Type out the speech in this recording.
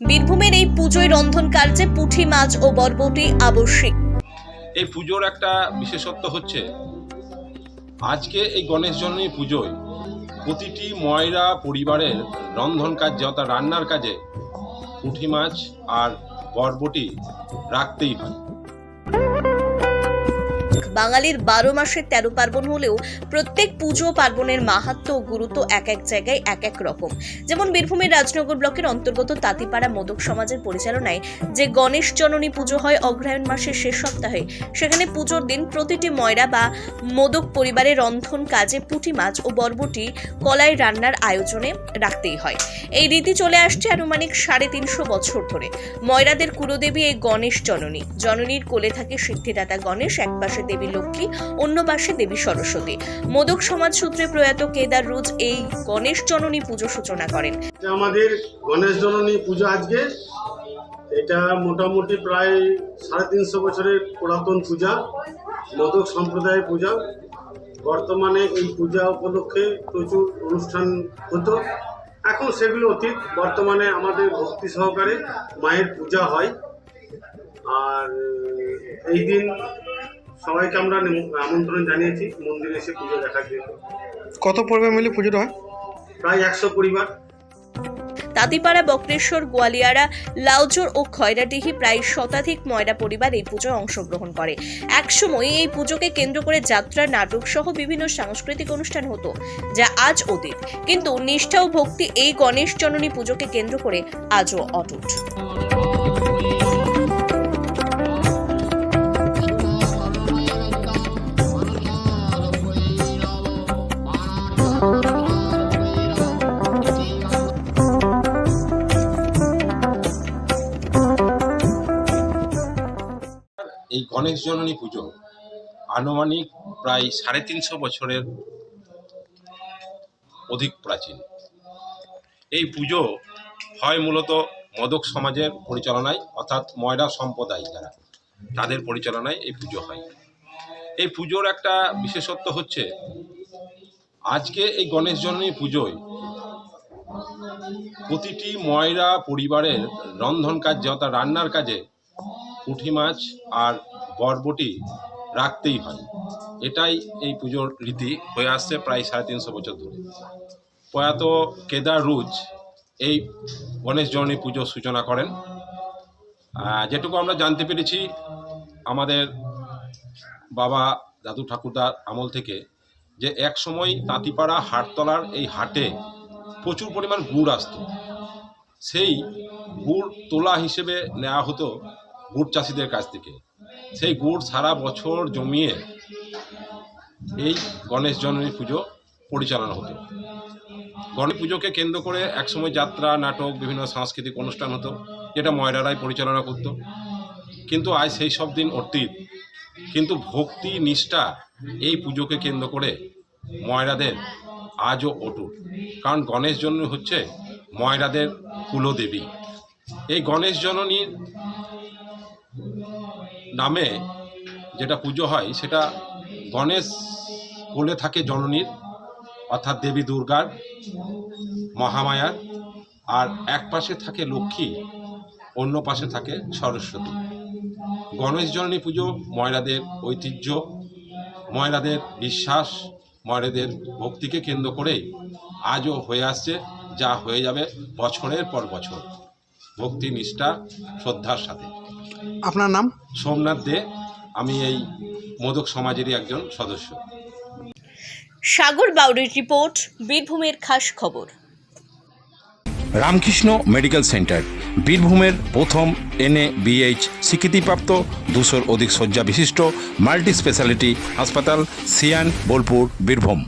বীরভূমের এই পুজোয় রন্ধন কার্যে পুঁটি মাছ ও বরবটি আবশ্যিক। এই পুজোর একটা বিশেষত্ব হচ্ছে, আজকে এই গণেশ জন্মী পুজোয় প্রতিটি ময়রা পরিবারের রন্ধন কাজে অর্থাৎ রান্নার কাজে পুঁটি মাছ আর বরবটি রাখতেই হয়। বাঙালির বারো মাসের তেরো পার্বণ হলেও প্রত্যেক পুজো পার্বণের মাহাত্ম্য ও গুরুত্ব এক এক জায়গায় এক এক রকম। যেমন বীরভূমের রাজনগর ব্লকের অন্তর্গত তাঁতিপাড়া মোদক সমাজের পরিচালনায় যে গণেশ জননী পুজো হয় অগ্রহায়ণ মাসের শেষ সপ্তাহে, সেখানে পুজোর দিন প্রতিটি ময়রা বা মোদক পরিবারের রন্ধন কাজে পুঁটি মাছ ও বরবটি কলাই রান্নার আয়োজনে রাখতেই হয়। এই রীতি চলে আসছে আনুমানিক সাড়ে তিনশো বছর ধরে। ময়রাদের কুলদেবী এই গণেশ জননী। জননীর কোলে থাকে সিদ্ধিদাতা গণেশ এক পাশে দেবী লক্ষ্মী অন্য পাশে দেবী সরস্বতী। মোদক সমাজ সূত্রে প্রয়াত কেদার রোজ এই গণেশ জননী পুজো সূচনা করেন। আমাদের গণেশ জননী পুজো আজকে, এটা মোটামুটি প্রায় সাড়ে তিনশো বছরের পুরাতন পূজা, মোদক সম্প্রদায়ের পূজা। বর্তমানে এই পূজা উপলক্ষে প্রচুর অনুষ্ঠান হতো। এখন সেগুলো অতীত, বর্তমানে আমাদের ভক্তি সহকারে মায়ের পূজা হয়। আর এই দিন সবাইকে আমরা আমন্ত্রণ জানিয়েছি মন্দিরে এসে পুজো দেখার জন্য। কত পর্বে মিলে পুজোটা হয়? প্রায় একশো পরিবার। তাঁতিপাড়া বক্রেশ্বর গোয়ালিয়ারা লাউজোর ও খয়রাডিহি প্রায় শতাধিক ময়রা পরিবার এই পুজোয় অংশগ্রহণ করে। একসময় এই পুজোকে কেন্দ্র করে যাত্রা নাটক সহ বিভিন্ন সাংস্কৃতিক অনুষ্ঠান হতো যা আজ অতীত। কিন্তু নিষ্ঠা ও ভক্তি এই গণেশ জননী পুজোকে কেন্দ্র করে আজও অটুট। এই গণেশ জননী পুজো আনুমানিক প্রায় সাড়ে তিনশো বছরের অধিক প্রাচীন। এই পুজো হয় মূলত মদক সমাজের পরিচালনায়, অর্থাৎ ময়রা সম্প্রদায় যারা, তাদের পরিচালনায় এই পুজো হয়। এই পুজোর একটা বিশেষত্ব হচ্ছে, আজকে এই গণেশ জননী পুজোয় প্রতিটি ময়রা পরিবারের রন্ধন কাজে অর্থাৎ রান্নার কাজে পুঁটি মাছ আর বরবটি রাখতেই হয়। এটাই এই পুজোর রীতি হয়ে আসছে প্রায় সাড়ে তিনশো বছর ধরে। প্রয়াত কেদার রুজ এই গণেশ জননী পুজোর সূচনা করেন। যেটুকু আমরা জানতে পেরেছি, আমাদের বাবা দাদু ঠাকুরদার আমল থেকে যে এক সময় তাঁতিপাড়া হাটতলার এই হাটে প্রচুর পরিমাণ গুড় আসতো। সেই গুড় তোলা হিসেবে নেওয়া হতো গুড় চাষিদের কাছ থেকে। সেই গুড় সারা বছর জমিয়ে এই গণেশ জননী পুজো পরিচালনা হতো। গণেশ পুজোকে কেন্দ্র করে একসময় যাত্রা, নাটক, বিভিন্ন সাংস্কৃতিক অনুষ্ঠান হতো, যেটা ময়রারাই পরিচালনা করত। কিন্তু আজ সেই সব দিন অতীত। কিন্তু ভক্তি, নিষ্ঠা এই পুজোকে কেন্দ্র করে ময়রাদের আজও অটুট। কারণ গণেশ জননী হচ্ছে ময়রাদের কুলদেবী। এই গণেশ জননীর নামে যেটা পুজো হয়, সেটা গণেশ কোলে থাকে জননীর, অর্থাৎ দেবী দুর্গার মহামায়ার আর এক পাশে থাকে লক্ষ্মী, অন্য পাশে থাকে সরস্বতী। গণেশ জননী পুজো ময়রাদের ঐতিহ্য, ময়রাদের বিশ্বাস, ময়রাদের ভক্তিকে কেন্দ্র করেই আজও হয়ে আসছে, যা হয়ে যাবে বছরের পর বছর। ভক্তি, নিষ্ঠা, শ্রদ্ধার সাথে। আপনার নাম? সোমনাথ দে আমি এই মোদক সমাজেরই একজন সদস্য। সাগর বাউরির রিপোর্ট বীরভূমের খাস খবর। রামকৃষ্ণ মেডিকেল সেন্টার বীরভূমের প্রথম এনএ বিএইচ স্বীকৃতিপ্রাপ্ত দুশোর অধিক শয্যা বিশিষ্ট মাল্টি স্পেশালিটি হাসপাতাল সিয়ান বোলপুর বীরভূম।